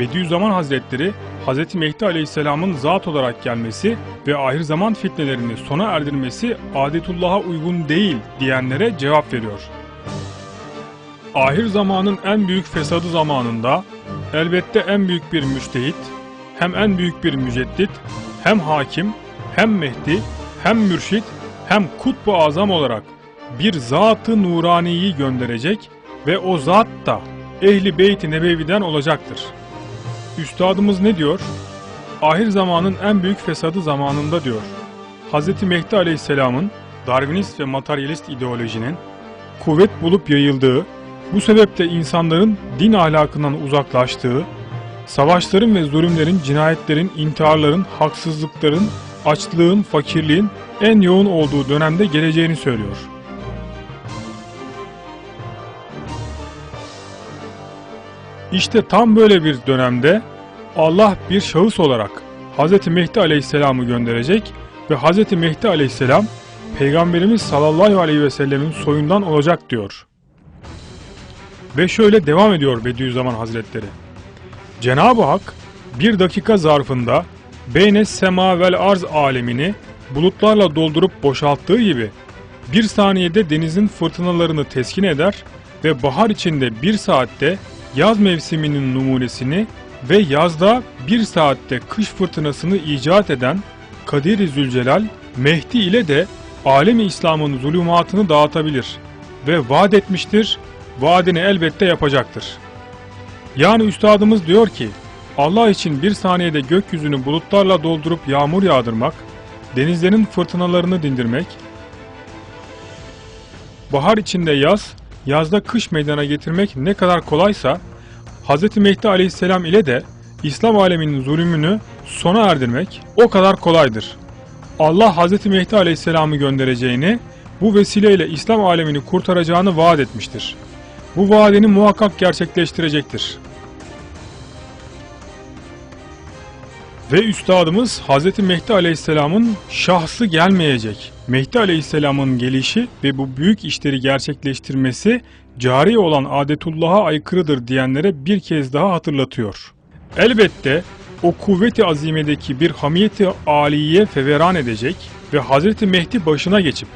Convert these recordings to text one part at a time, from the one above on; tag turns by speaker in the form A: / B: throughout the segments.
A: Bediüzzaman Hazretleri Hz. Mehdi Aleyhisselam'ın zat olarak gelmesi ve ahir zaman fitnelerini sona erdirmesi adetullah'a uygun değil diyenlere cevap veriyor. Ahir zamanın en büyük fesadı zamanında elbette en büyük bir müştehit, hem en büyük bir müceddit, hem hakim, hem Mehdi, hem mürşit, hem kutbu azam olarak bir zat-ı nuraniyi gönderecek ve o zat da ehli beyt-i nebeviden olacaktır. Üstadımız ne diyor? Ahir zamanın en büyük fesadı zamanında diyor. Hz. Mehdi Aleyhisselam'ın Darwinist ve materyalist ideolojinin kuvvet bulup yayıldığı, bu sebeple insanların din ahlakından uzaklaştığı, savaşların ve zulümlerin, cinayetlerin, intiharların, haksızlıkların, açlığın, fakirliğin en yoğun olduğu dönemde geleceğini söylüyor. İşte tam böyle bir dönemde Allah bir şahıs olarak Hz. Mehdi Aleyhisselam'ı gönderecek ve Hz. Mehdi Aleyhisselam Peygamberimiz sallallahu aleyhi ve sellemin soyundan olacak diyor. Ve şöyle devam ediyor Bediüzzaman Hazretleri. Cenab-ı Hak bir dakika zarfında Beyne sema vel arz alemini bulutlarla doldurup boşalttığı gibi bir saniyede denizin fırtınalarını teskin eder ve bahar içinde bir saatte yaz mevsiminin numunesini ve yazda bir saatte kış fırtınasını icat eden Kadir-i Zülcelal Mehdi ile de alemi İslam'ın zulümatını dağıtabilir ve vaat etmiştir, vaadini elbette yapacaktır. Yani üstadımız diyor ki, Allah için bir saniyede gökyüzünü bulutlarla doldurup yağmur yağdırmak, denizlerin fırtınalarını dindirmek, bahar içinde yaz, yazda kış meydana getirmek ne kadar kolaysa, Hz. Mehdi aleyhisselam ile de İslam aleminin zulümünü sona erdirmek o kadar kolaydır. Allah Hz. Mehdi aleyhisselamı göndereceğini, bu vesileyle İslam alemini kurtaracağını vaat etmiştir. Bu vaadini muhakkak gerçekleştirecektir. Ve üstadımız Hz. Mehdi Aleyhisselam'ın şahsı gelmeyecek. Mehdi Aleyhisselam'ın gelişi ve bu büyük işleri gerçekleştirmesi cari olan adetullah'a aykırıdır diyenlere bir kez daha hatırlatıyor. Elbette o kuvveti azimedeki bir hamiyeti aliye feveran edecek ve Hz. Mehdi başına geçip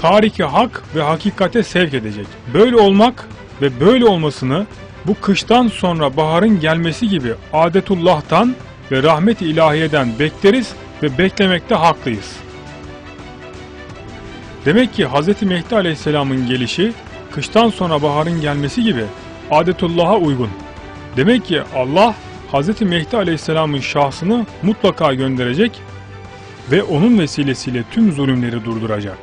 A: tariki hak ve hakikate sevk edecek. Böyle olmak ve böyle olmasını bu kıştan sonra baharın gelmesi gibi adetullah'tan ve rahmet-i ilahiyeden bekleriz ve beklemekte haklıyız. Demek ki Hz. Mehdi Aleyhisselam'ın gelişi kıştan sonra baharın gelmesi gibi adetullah'a uygun. Demek ki Allah Hz. Mehdi Aleyhisselam'ın şahsını mutlaka gönderecek ve onun vesilesiyle tüm zulümleri durduracak.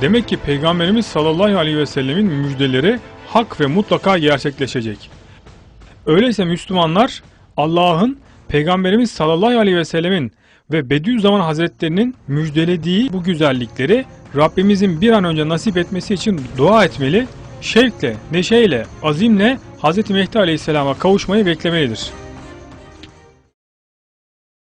A: Demek ki Peygamberimiz sallallahu aleyhi ve sellemin müjdeleri hak ve mutlaka gerçekleşecek. Öyleyse Müslümanlar Allah'ın Peygamberimiz sallallahu aleyhi ve sellemin ve Bediüzzaman Hazretlerinin müjdelediği bu güzellikleri Rabbimizin bir an önce nasip etmesi için dua etmeli, şevkle, neşeyle, azimle Hz. Mehdi Aleyhisselam'a kavuşmayı beklemelidir.